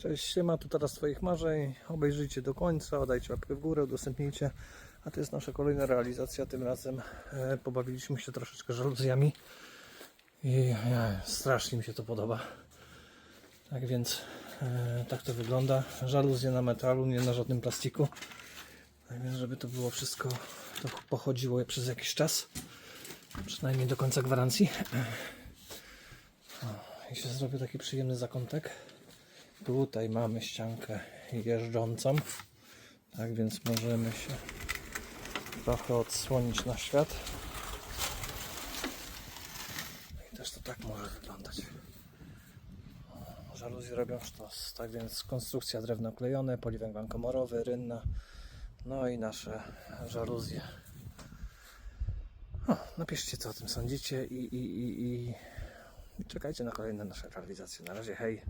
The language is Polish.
Cześć, siema, tu teraz Twoich marzeń. Obejrzyjcie do końca, dajcie łapkę w górę, udostępnijcie. A to jest nasza kolejna realizacja. Tym razem e, pobawiliśmy się troszeczkę żaluzjami. I e, strasznie mi się to podoba. Tak więc e, tak to wygląda. Żaluzje na metalu, nie na żadnym plastiku. Tak więc, żeby to było wszystko, to pochodziło przez jakiś czas. Przynajmniej do końca gwarancji. O, I się zrobił taki przyjemny zakątek. Tutaj mamy ściankę jeżdżącą. Tak więc możemy się trochę odsłonić na świat. I też to tak może wyglądać. Żaluzje robią sztos. Tak więc konstrukcja drewno klejone, poliwęglan komorowy, rynna. No i nasze żaluzje. O, napiszcie co o tym sądzicie i, i, i, i i czekajcie na kolejne nasze realizacje. Na razie hej.